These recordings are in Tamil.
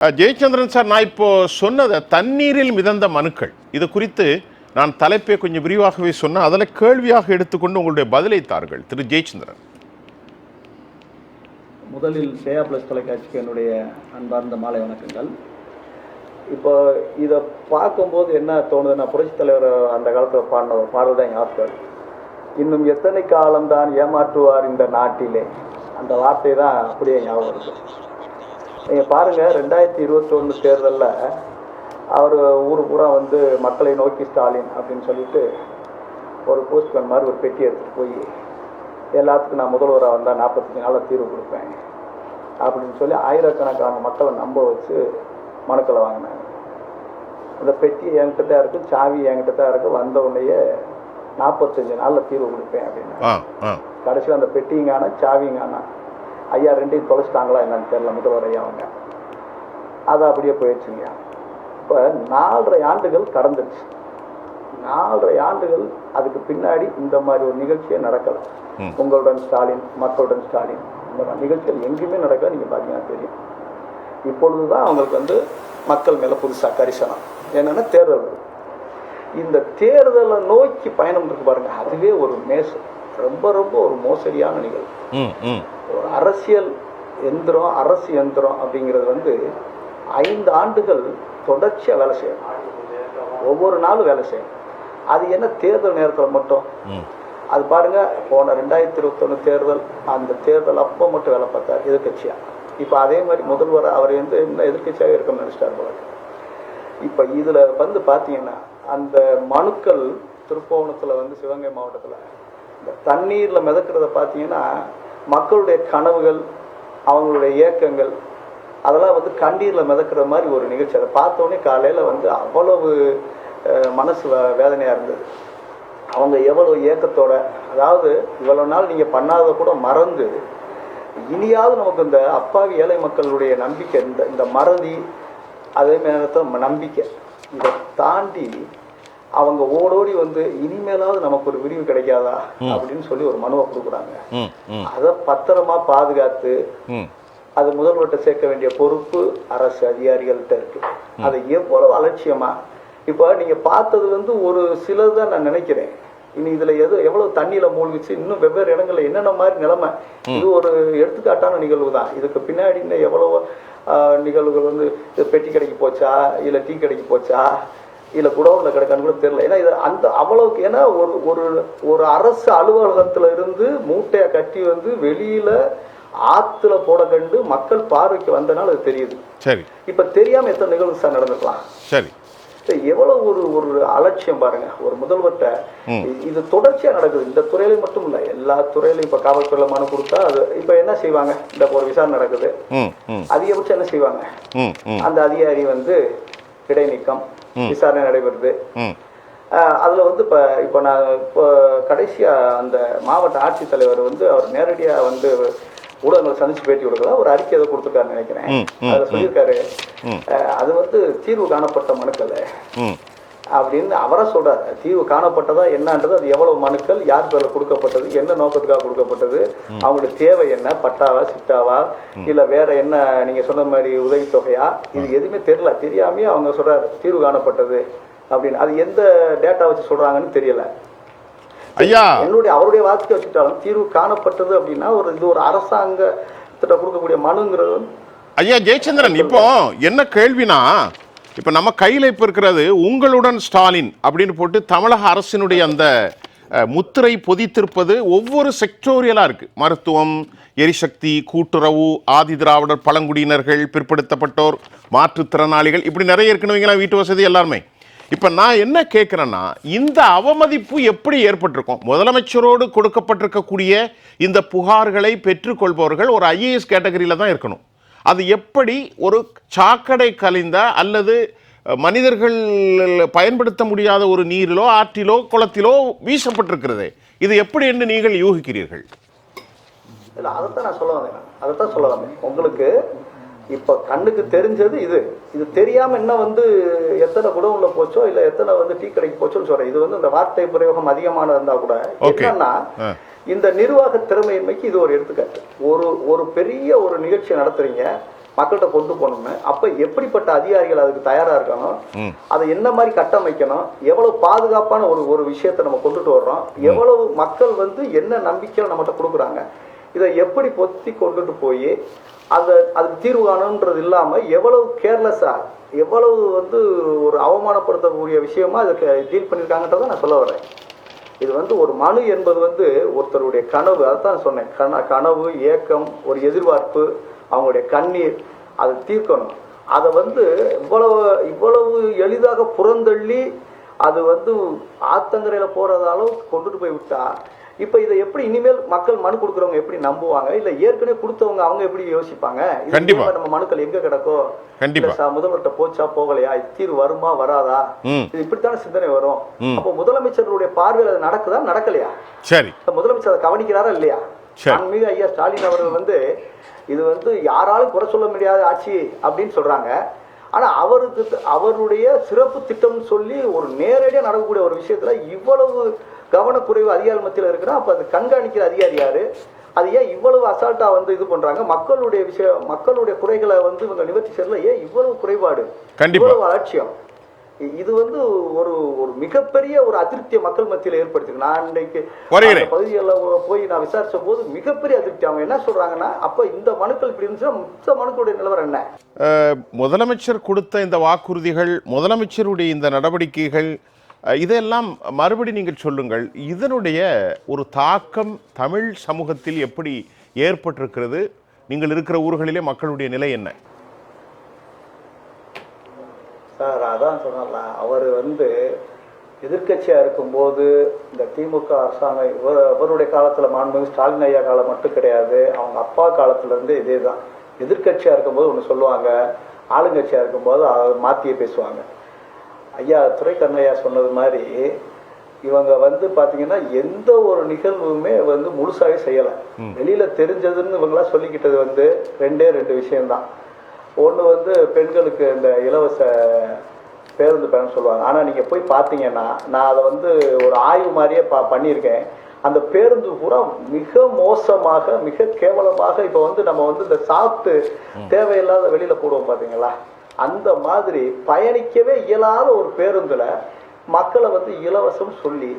ஜெயச்சந்திரன் சார் நான் இப்போ சொன்னதை தண்ணீரில் மிதந்த மனுக்கள். இது குறித்து நான் தலைப்பை கொஞ்சம் விரிவாகவே சொன்னேன் அதில் கேள்வியாக எடுத்துக்கொண்டு உங்களுடைய பதிலை தார்கள் திரு ஜெயச்சந்திரன். முதலில் சேயா பிளஸ் தொலைக்காட்சிக்கு என்னுடைய அன்பார்ந்த மாலை வணக்கங்கள். இப்போ இதை பார்க்கும்போது என்ன தோணுதுன்னா புரட்சி தலைவர் அந்த காலத்தில் பாடின ஒரு பாடல் தான் ஞாபகம் இன்னும் எத்தனை காலம்தான் ஏமாற்றுவார் இந்த நாட்டிலே? அந்த வார்த்தை தான் அப்படியே ஞாபகம் இருக்குது நீங்கள் பாருங்கள் ரெண்டாயிரத்தி இருபத்தொன்று தேர்தலில் அவர் ஊர் பூரா வந்து மக்களை நோக்கி ஸ்டாலின் அப்படின்னு சொல்லிட்டு ஒரு போஸ்ட்மேன் மாதிரி ஒரு பெட்டி எடுத்துகிட்டு போய் எல்லாத்துக்கும் நான் முதல்வராக வந்தால் நாற்பத்தஞ்சு நாளில் தீர்வு கொடுப்பேன் அப்படின்னு சொல்லி ஆயிரக்கணக்கான மக்களை நம்ப வச்சு மனுக்களை வாங்கினாங்க. அந்த பெட்டி என்கிட்ட தான் இருக்குது சாவி என்கிட்ட தான் இருக்குது வந்த உடனேயே நாற்பத்தஞ்சு நாளில் தீர்வு கொடுப்பேன் அப்படின்னு. கடைசியில் அந்த பெட்டிங்கான சாவிங்கான ஐயா ரெண்டையும் தொலைச்சிட்டாங்களா என்னன்னு தெரியல முதல்வர் ஐயா அவங்க. அது அப்படியே போயிடுச்சுங்க. இப்போ நாலரை ஆண்டுகள் கடந்துருச்சு. நாலரை ஆண்டுகள் அதுக்கு பின்னாடி இந்த மாதிரி ஒரு நிகழ்ச்சியே நடக்கலை. உங்களுடன் ஸ்டாலின் மக்களுடன் ஸ்டாலின். இந்த மாதிரி நிகழ்ச்சிகள் எங்கேயுமே நடக்கல நீங்கள் பார்த்தீங்கன்னா தெரியும். இப்பொழுது தான் அவங்களுக்கு வந்து மக்கள் மேலே புதுசாக கரிசனம். என்னென்னா தேர்தல். இந்த தேர்தலை நோக்கி பயணம் இருக்கு பாருங்க அதுவே ஒரு மேச. ரொம்ப ரொம்ப ஒரு மோசடியான நிகழ்வு. அரசியல் எந்திரம் அரசு எந்திரம் அப்படிங்கிறது வந்து ஐந்து ஆண்டுகள் தொடர்ச்சியாக வேலை செய்யணும். ஒவ்வொரு நாளும் வேலை செய்யணும். அது என்ன தேர்தல் நேரத்தில் மட்டும்? அது பாருங்க போன ரெண்டாயிரத்தி இருபத்தொன்று தேர்தல் அந்த தேர்தல் அப்போ மட்டும் வேலை பார்த்தார் எதிர்கட்சியா இப்போ அதே மாதிரி முதல்வர் அவர் வந்து இன்னும் எதிர்கட்சியாக இருக்கணும்னு நினைச்சிட்டார் போல இப்போ இதில் வந்து பார்த்தீங்கன்னா அந்த மனுக்கள் திருப்போணத்தில் வந்து சிவகங்கை மாவட்டத்தில் இந்த தண்ணீரில் மிதக்கிறத பார்த்தீங்கன்னா மக்களுடைய கனவுகள் அவங்களுடைய ஏக்கங்கள் அதெல்லாம் வந்து கண்ணீரில் மிதக்கிற மாதிரி ஒரு நிகழ்ச்சி. அதை பார்த்தோன்னே காலையில் வந்து அவ்வளவு மனசு வேதனையாக இருந்தது. அவங்க எவ்வளோ ஏக்கத்தோட அதாவது இவ்வளோ நாள் நீங்கள் பண்ணாத கூட மறந்து இனியாவது நமக்கு இந்த அப்பாவி ஏழை மக்களுடைய நம்பிக்கை இந்த இந்த மறதி அதே நேரத்தில் நம்பிக்கை இதை தாண்டி அவங்க ஓடோடி வந்து இனிமேலாவது நமக்கு ஒரு விரிவு கிடைக்காதா? அப்படின்னு சொல்லி ஒரு மனுவை கொடுக்குறாங்க. அதை பத்திரமா பாதுகாத்து அது முதல்வர்கிட்ட சேர்க்க வேண்டிய பொறுப்பு அரசு அதிகாரிகள்கிட்ட இருக்கு. அதை எவ்வளவு அலட்சியமா? இப்போ நீங்க பார்த்தது வந்து ஒரு சிலது தான் நான் நினைக்கிறேன். இனி இதுல எது எவ்வளவு தண்ணியில மூழ்கிச்சு இன்னும் வெவ்வேறு இடங்கள்ல என்னென்ன மாதிரி நிலைமை? இது ஒரு எடுத்துக்காட்டான நிகழ்வு தான். இதுக்கு பின்னாடி இன்னும் எவ்வளவு நிகழ்வுகள் வந்து பெட்டி கடைக்கு போச்சா? இல்ல டீ கடைக்கு போச்சா? இல்ல குடவுல கிடக்கான்னு கூட தெரியல. ஏன்னா இது அந்த அவ்வளவுக்கு ஏன்னா ஒரு ஒரு ஒரு அரசு அலுவலகத்துல இருந்து மூட்டையை கட்டி வந்து வெளியில ஆத்துல போட கண்டு மக்கள் பார்வைக்கு வந்தனால அது தெரியுது. சரி. இப்ப தெரியாம எத்தனை நிகழ்வு சார் நடந்துக்கலாம் சரி. எவ்வளவு ஒரு ஒரு அலட்சியம் பாருங்க. ஒரு முதல்வர்கிட்ட இது தொடர்ச்சியா நடக்குது. இந்த துறையில மட்டும் இல்ல எல்லா துறையிலும் இப்ப காவல்துறையில மனு கொடுத்தா அது இப்ப என்ன செய்வாங்க? இந்த ஒரு விசாரணை நடக்குது. அதிகபட்சம் என்ன செய்வாங்க? அந்த அதிகாரி வந்து இடைநீக்கம் விசாரணை நடைபெறுது. அதுல வந்து இப்ப இப்ப நான் இப்போ கடைசியா அந்த மாவட்ட ஆட்சித்தலைவர் வந்து அவர் நேரடியா வந்து ஊடகங்களை சந்திச்சு பேட்டி கொடுக்கல ஒரு அறிக்கை ஏதோ கொடுத்துருக்காருன்னு நினைக்கிறேன். அதுல சொல்லியிருக்காரு. அது வந்து தீர்வு காணப்பட்ட மனுக்கள். அப்படின்னு அவரா சொல்றாரு. தீர்வு காணப்பட்டதா என்னன்றது அது எவ்வளவு மனுக்கள் யார் பேர்ல கொடுக்கப்பட்டது என்ன நோக்கத்துக்காக கொடுக்கப்பட்டது அவங்களுடைய தேவை என்ன பட்டாவா சிட்டாவா இல்ல வேற என்ன நீங்க சொன்ன மாதிரி உதவித்தொகையா? இது எதுவுமே தெரியல. தெரியாமயே அவங்க சொல்றாரு தீர்வு காணப்பட்டது அப்படின்னு. அது எந்த டேட்டா வச்சு சொல்றாங்கன்னு தெரியல. ஐயா! என்னுடைய அவருடைய வார்த்தையை வச்சுட்டாலும் தீர்வு காணப்பட்டது அப்படின்னா ஒரு இது ஒரு அரசாங்கத்திட்ட கொடுக்கக்கூடிய மனுங்கிறது ஐயா ஜெயச்சந்திரன் இப்போ என்ன கேள்வினா இப்போ நம்ம கையில் இப்போ இருக்கிறது உங்களுடன் ஸ்டாலின் அப்படின்னு போட்டு தமிழக அரசினுடைய அந்த முத்திரை பொதித்திருப்பது ஒவ்வொரு செக்டோரியலாக இருக்குது மருத்துவம் எரிசக்தி கூட்டுறவு ஆதி திராவிடர் பழங்குடியினர்கள் பிற்படுத்தப்பட்டோர் மாற்றுத்திறனாளிகள் இப்படி நிறைய இருக்குன்னு வீட்டு வசதி எல்லாருமே? இப்போ நான் என்ன கேட்குறேன்னா இந்த அவமதிப்பு எப்படி ஏற்பட்டிருக்கும்? முதலமைச்சரோடு கொடுக்கப்பட்டிருக்கக்கூடிய இந்த புகார்களை பெற்றுக்கொள்பவர்கள் ஒரு ஐஏஎஸ் கேட்டகரியில் தான் இருக்கணும். அது எப்படி ஒரு சாக்கடை கலைந்த அல்லது மனிதர்கள் பயன்படுத்த முடியாத ஒரு நீரிலோ ஆற்றிலோ குளத்திலோ வீசப்பட்டிருக்கிறது. இது எப்படி என்று நீங்கள் யூகிக்கிறீர்கள்? அதைத்தான் நான் சொல்ல வந்தேன். அதைத்தான் சொல்ல வந்தேன். உங்களுக்கு இப்ப கண்ணுக்கு தெரிஞ்சது இது. இது தெரியாம என்ன வந்து எத்தனை குடவுல போச்சோ இல்ல எத்தனை வந்து டீ கடைக்கு போச்சோன்னு சொல்றேன். இது வந்து இந்த வார்த்தை பிரயோகம் அதிகமான இருந்தா கூட. என்னன்னா. இந்த நிர்வாக திறமையின்மைக்கு இது ஒரு எடுத்துக்காட்டு. ஒரு ஒரு பெரிய ஒரு நிகழ்ச்சி நடத்துறீங்க மக்கள்கிட்ட கொண்டு போகணும்னு அப்ப எப்படிப்பட்ட அதிகாரிகள் அதுக்கு தயாரா இருக்கணும்? அதை என்ன மாதிரி கட்டமைக்கணும்? எவ்வளவு பாதுகாப்பான ஒரு ஒரு விஷயத்தை நம்ம கொண்டுட்டு வர்றோம்? எவ்வளவு மக்கள் வந்து என்ன நம்பிக்கையில நம்மகிட்ட கொடுக்குறாங்க? இதை எப்படி பொத்தி கொண்டுட்டு போய் அந்த அதுக்கு தீர்வு காணுன்றது இல்லாமல் எவ்வளவு கேர்லெஸ்ஸாக எவ்வளவு வந்து ஒரு அவமானப்படுத்தக்கூடிய விஷயமா அதுக்கு டீல் பண்ணியிருக்காங்கன்றதை நான் சொல்ல வரேன் இது வந்து ஒரு மனு என்பது வந்து ஒருத்தருடைய கனவு அதைத்தான் சொன்னேன். கன கனவு ஏக்கம் ஒரு எதிர்பார்ப்பு அவங்களுடைய கண்ணீர் அதை தீர்க்கணும். அதை வந்து இவ்வளவு இவ்வளவு எளிதாக புறந்தள்ளி அது வந்து ஆத்தங்கரையில் போறது அளவுக்கு கொண்டுட்டு போய் விட்டா இப்ப இதை எப்படி இனிமேல் மக்கள் மனு கொடுக்குறவங்க எப்படி நம்புவாங்க? இல்ல ஏற்கனவே கொடுத்தவங்க அவங்க எப்படி யோசிப்பாங்க? கண்டிப்பா. நம்ம மனுக்கள் எங்க கிடக்கோ? கண்டிப்பா. இல்ல ச- முதல்வர்கிட்ட போச்சா போகலையா? தீர்வு வருமா வராதா? இது இப்படித்தானே சிந்தனை வரும். அப்போ முதலமைச்சருடைய பார்வையில் அது நடக்குதா நடக்கலையா? சரி. முதலமைச்சர் அதை கவனிக்கிறாரா இல்லையா. ஆன்மீக ஐயா ஸ்டாலின் அவர்கள் வந்து இது வந்து யாராலும் குறை சொல்ல முடியாத ஆட்சி அப்படின்னு சொல்றாங்க. ஆனா அவருக்கு அவருடைய சிறப்பு திட்டம்னு சொல்லி ஒரு நேரடியா நடக்கக்கூடிய ஒரு விஷயத்துல இவ்வளவு கவனக்குறைவு அதிகாரி மத்தியில் இருக்குன்னா அப்ப அது கண்காணிக்கிற அதிகாரி யாரு? அது ஏன் இவ்வளவு அசால்ட்டா வந்து இது பண்றாங்க? மக்களுடைய விஷயம் மக்களுடைய குறைகளை வந்து இவங்க நிவர்த்தி செய்யல. ஏன் இவ்வளவு குறைபாடு. இவ்வளவு அலட்சியம். இது வந்து ஒரு ஒரு மிகப்பெரிய ஒரு அதிருப்தியை மக்கள் மத்தியில் ஏற்படுத்திருக்கு. நான் இன்றைக்கு பகுதிகளில் போய் நான் விசாரிச்ச போது மிகப்பெரிய அதிருப்தி. அவங்க என்ன சொல்றாங்கன்னா அப்ப இந்த மனுக்கள் இப்படி இருந்துச்சுன்னா மொத்த மனுக்களுடைய நிலவரம் என்ன? முதலமைச்சர் கொடுத்த இந்த வாக்குறுதிகள் முதலமைச்சருடைய இந்த நடவடிக்கைகள் இதெல்லாம் மறுபடி நீங்கள் சொல்லுங்கள். இதனுடைய ஒரு தாக்கம் தமிழ் சமூகத்தில் எப்படி ஏற்பட்டிருக்கிறது? நீங்கள் இருக்கிற ஊர்களிலே மக்களுடைய நிலை என்ன? சார் அதான் சொன்னலாம் அவர் வந்து எதிர்கட்சியாக இருக்கும்போது இந்த திமுக அரசாங்கம் இவர் அவருடைய காலத்தில் மாண்புமிகு ஸ்டாலின் ஐயா காலம் மட்டும் கிடையாது. அவங்க அப்பா காலத்துலேருந்து இதே தான் எதிர்கட்சியாக இருக்கும்போது ஒன்று சொல்லுவாங்க ஆளுங்கட்சியாக இருக்கும்போது அதை மாற்றியே பேசுவாங்க. ஐயா துரைக்கண்ணையா சொன்னது மாதிரி இவங்க வந்து பாத்தீங்கன்னா எந்த ஒரு நிகழ்வுமே வந்து முழுசாவே செய்யல. வெளியில தெரிஞ்சதுன்னு இவங்களாம் சொல்லிக்கிட்டது வந்து ரெண்டே ரெண்டு விஷயம்தான். ஒண்ணு வந்து பெண்களுக்கு இந்த இலவச பேருந்து பயணம் சொல்லுவாங்க. ஆனா நீங்க போய் பார்த்தீங்கன்னா நான் அதை வந்து ஒரு ஆய்வு மாதிரியே பா பண்ணியிருக்கேன். அந்த பேருந்து பூரா மிக மோசமாக மிக கேவலமாக இப்ப வந்து நம்ம வந்து இந்த சாப்பிட்டு தேவையில்லாத வெளியில போடுவோம் பாத்தீங்களா? அந்த மாதிரி பயணிக்கவே இயலாத ஒரு பேருந்தில் மக்களை வந்து இலவசம் சொல்லி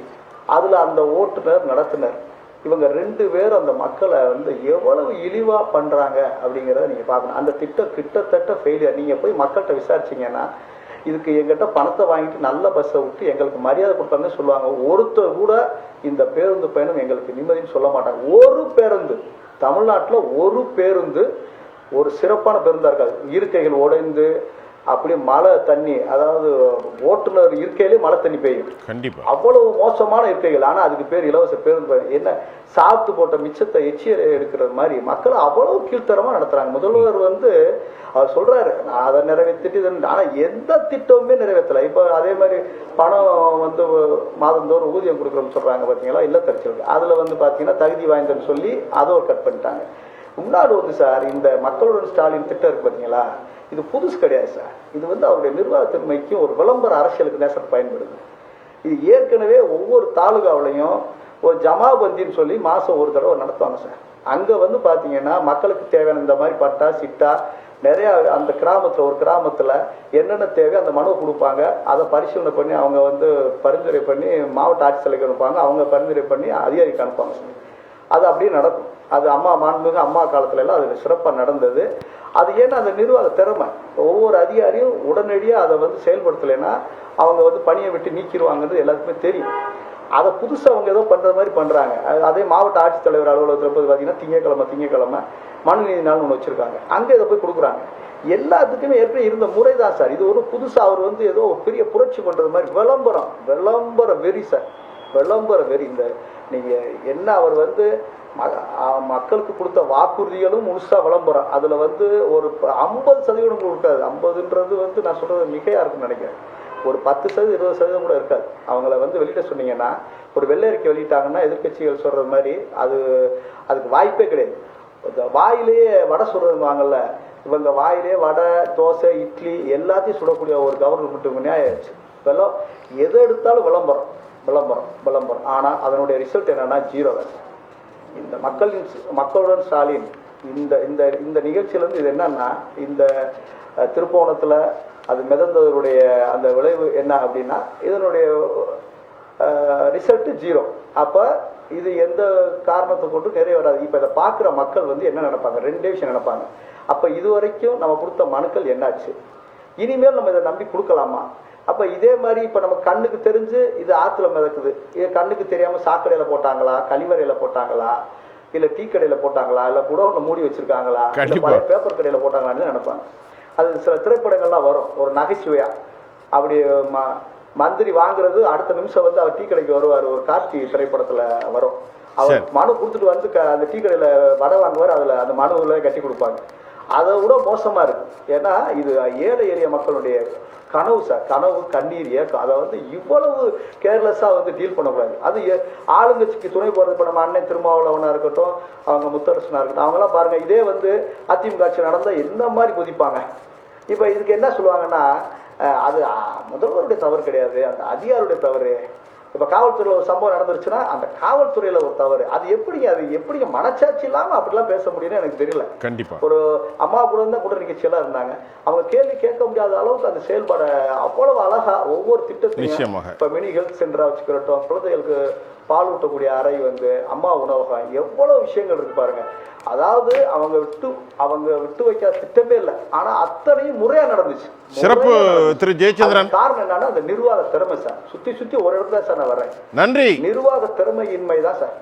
அதில் அந்த ஓட்டுநர் நடத்துனர். இவங்க ரெண்டு பேரும் அந்த மக்களை வந்து எவ்வளவு இழிவாக பண்ணுறாங்க அப்படிங்கிறத நீங்கள் பார்க்கணும். அந்த திட்டம் கிட்டத்தட்ட ஃபெயிலியர் நீங்கள் போய் மக்கள்கிட்ட விசாரிச்சிங்கன்னா இதுக்கு எங்கிட்ட பணத்தை வாங்கிட்டு நல்ல பஸ்ஸை விட்டு எங்களுக்கு மரியாதை கொடுப்பாங்கன்னு சொல்லுவாங்க. ஒருத்தர் கூட இந்த பேருந்து பயணம் எங்களுக்கு நிம்மதின்னு சொல்ல மாட்டாங்க. ஒரு பேருந்து தமிழ்நாட்டில் ஒரு பேருந்து ஒரு சிறப்பான பேருந்தா இருக்காது இருக்கைகள் உடைந்து அப்படியே மழை தண்ணி அதாவது ஓட்டுநர் இருக்கையிலே மழை தண்ணி பெய்யும். கண்டிப்பா. அவ்வளவு மோசமான இருக்கைகள் ஆனா அதுக்கு பேர் இலவச பேருந்து. என்ன சாப்பிட்டு போட்ட மிச்சத்தை எச்சிய எடுக்கிறது மாதிரி மக்கள் அவ்வளவு கீழ்த்தரமா நடத்துறாங்க. முதல்வர் வந்து அவர் சொல்றாரு நான் அதை நிறைவேற்றிட்டு இது- ஆனா எந்த திட்டமுமே நிறைவேற்றல. இப்ப அதே மாதிரி பணம் வந்து மாதந்தோறும் ஊதியம் கொடுக்குறோம்னு சொல்றாங்க பாத்தீங்களா? இல்லத்தரசிகளுக்கு. அதுல வந்து பாத்தீங்கன்னா தகுதி வாய்ந்தன்னு சொல்லி அதை ஒரு கட் பண்ணிட்டாங்க. இன்னொரு வந்து சார் இந்த மக்களுடன் ஸ்டாலின் திட்டம் இருக்கு பார்த்தீங்களா இது புதுசு கிடையாது சார். இது வந்து அவருடைய நிர்வாகத்தின்மைக்கும் ஒரு விளம்பர அரசியலுக்கு நேசம் பயன்படுது. இது ஏற்கனவே ஒவ்வொரு தாலுகாவிலையும் ஒரு ஜமாபந்தின்னு சொல்லி மாதம் ஒரு தடவை நடத்துவாங்க சார். அங்கே வந்து பார்த்தீங்கன்னா மக்களுக்கு தேவையான இந்த மாதிரி பட்டா சிட்டா நிறையா அந்த கிராமத்தில் ஒரு கிராமத்தில் என்னென்ன தேவை அந்த மனுவை கொடுப்பாங்க. அதை பரிசீலனை பண்ணி அவங்க வந்து பரிந்துரை பண்ணி மாவட்ட ஆட்சித்தலைக்கு அனுப்பாங்க அவங்க பரிந்துரை பண்ணி அதிகாரிக்கு அனுப்பாங்க சார். அது அப்படியே நடக்கும். அது அம்மா மாண்புமிகு அம்மா காலத்துல எல்லாம் அது சிறப்பாக நடந்தது. அது ஏன்னா அந்த நிர்வாக திறமை. ஒவ்வொரு அதிகாரியும் உடனடியாக அதை வந்து செயல்படுத்தலைன்னா அவங்க வந்து பணியை விட்டு நீக்கிடுவாங்கன்றது எல்லாத்துக்குமே தெரியும். அதை புதுசாக அவங்க ஏதோ பண்ணுற மாதிரி பண்ணுறாங்க அதே மாவட்ட ஆட்சித்தலைவர் அலுவலகத்தில் போய் பார்த்தீங்கன்னா திங்கக்கிழமை திங்கக்கிழமை மனுநீதி நாள் ஒன்று வச்சுருக்காங்க. அங்கே இதை போய் கொடுக்குறாங்க. எல்லாத்துக்குமே ஏற்கனவே இருந்த முறை தான் சார். இது ஒரு புதுசாக அவர் வந்து ஏதோ பெரிய புரட்சி பண்ணுறது மாதிரி விளம்பரம் விளம்பர வெறி சார். விளம்பர வெறி. இந்த நீங்கள் என்ன அவர் வந்து மக்களுக்கு கொடுத்த வாக்குறுதிகளும் முழுசாக விளம்பரம். அதில் வந்து ஒரு ஐம்பது சதவீதம் கூட இருக்காது. ஐம்பதுன்றது வந்து நான் சொல்கிறது மிகையாக இருக்குன்னு நினைக்கிறேன். ஒரு பத்து சதவீதம் இருபது சதவீதம் கூட இருக்காது. அவங்கள வந்து வெளியிட சொன்னீங்கன்னா ஒரு வெள்ளை அறிக்கை வெளியிட்டாங்கன்னா எதிர்க்கட்சிகள் சொல்கிறது மாதிரி அது அதுக்கு வாய்ப்பே கிடையாது. இந்த வாயிலேயே வடை சுடுறதுவாங்கல்ல இவங்க வாயிலே வடை தோசை இட்லி எல்லாத்தையும் சுடக்கூடிய ஒரு கவர்மெண்ட் ஆயிடுச்சு. வெள்ளம் எது எடுத்தாலும் விளம்பரம். விளம்பரம் விளம்பரம். ஆனால் அதனுடைய ரிசல்ட் என்னென்னா ஜீரோ இந்த மக்களின் மக்களுடன் ஸ்டாலின் இந்த இந்த இந்த நிகழ்ச்சியிலேருந்து இது என்னன்னா இந்த திருப்போணத்தில் அது மிதந்ததனுடைய அந்த விளைவு என்ன அப்படின்னா இதனுடைய ரிசல்ட்டு ஜீரோ அப்போ இது எந்த காரணத்தை கொண்டு நிறைய வராது. இப்போ இதை பார்க்குற மக்கள் வந்து என்ன நினைப்பாங்க? ரெண்டே விஷயம் நினைப்பாங்க. அப்போ இது வரைக்கும் நம்ம கொடுத்த மனுக்கள் என்னாச்சு? இனிமேல் நம்ம இதை நம்பி கொடுக்கலாமா? அப்ப இதே மாதிரி இப்ப நம்ம கண்ணுக்கு தெரிஞ்சு இது ஆத்துல மிதக்குது. இது கண்ணுக்கு தெரியாம சாக்கடையில போட்டாங்களா? கழிவறையில போட்டாங்களா? இல்ல டீ கடையில போட்டாங்களா? இல்ல குடோன்ல மூடி வச்சிருக்காங்களா? பேப்பர் கடையில போட்டாங்களான்னு நினைப்பாங்க. அது சில திரைப்படங்கள்லாம் வரும். ஒரு நகைச்சுவையா. அப்படி ம- மந்திரி வாங்குறது அடுத்த நிமிஷம் வந்து அவர் டீ கடைக்கு வருவார். ஒரு கார்த்தி திரைப்படத்துல வரும். அவர். மனு கொடுத்துட்டு வந்து க- அந்த டீ கடையில வடை வாங்குவார். அதுல அந்த மனுவில் கட்டி கொடுப்பாங்க. அதை விட மோசமாக இருக்கு. ஏன்னா இது ஏழை எளிய மக்களுடைய கனவு சார் கனவு கண்ணீர் ஏக்கம். அதை வந்து இவ்வளவு கேர்லெஸ்ஸாக வந்து டீல் பண்ணக்கூடாது. அது ஆளுங்கட்சிக்கு துணை போகிறது இப்போ நம்ம அண்ணன் திருமாவளவனாக இருக்கட்டும் அவங்க முத்தரசனாக இருக்கட்டும் அவங்களாம் பாருங்கள் இதே வந்து அதிமுக ஆட்சி நடந்தால் என்ன மாதிரி குதிப்பாங்க? இப்போ இதுக்கு என்ன சொல்லுவாங்கன்னா அது முதல்வருடைய தவறு கிடையாது. அந்த அதிகாரியுடைய தவறு. இப்போ காவல்துறையில் ஒரு சம்பவம் நடந்துருச்சுன்னா அந்த காவல்துறையில் ஒரு தவறு. அது எப்படிங்க அது எப்படிங்க மனச்சாட்சி இல்லாமல் அப்படிலாம் பேச முடியும்னு எனக்கு தெரியல. கண்டிப்பா. ஒரு அம்மா கூட தான் கூட நிகழ்ச்சியெல்லாம் இருந்தாங்க. அவங்க கேள்வி கேட்க முடியாத அளவுக்கு அந்த செயல்பாடை அவ்வளவு அழகா ஒவ்வொரு திட்டத்தையும். இப்போ மினி ஹெல்த் சென்டரா வச்சுக்கிறட்டும் குழந்தைகளுக்கு பால் ஊட்டக்கூடிய அறை வந்து அம்மா உணவகம் எவ்வளவு விஷயங்கள் இருக்கு பாருங்க. அதாவது அவங்க விட்டு அவங்க விட்டு வைக்காத திட்டமே இல்லை. ஆனா அத்தனையும் முறையா நடந்துச்சு. சிறப்பு. திரு ஜெயச்சந்திரன். காரணம் என்னன்னா அந்த நிர்வாக திறமை சார். சுத்தி சுத்தி ஒரு இடத்துல சார் நான் வர்றேன் நன்றி. நிர்வாக திறமையின்மை தான் சார்.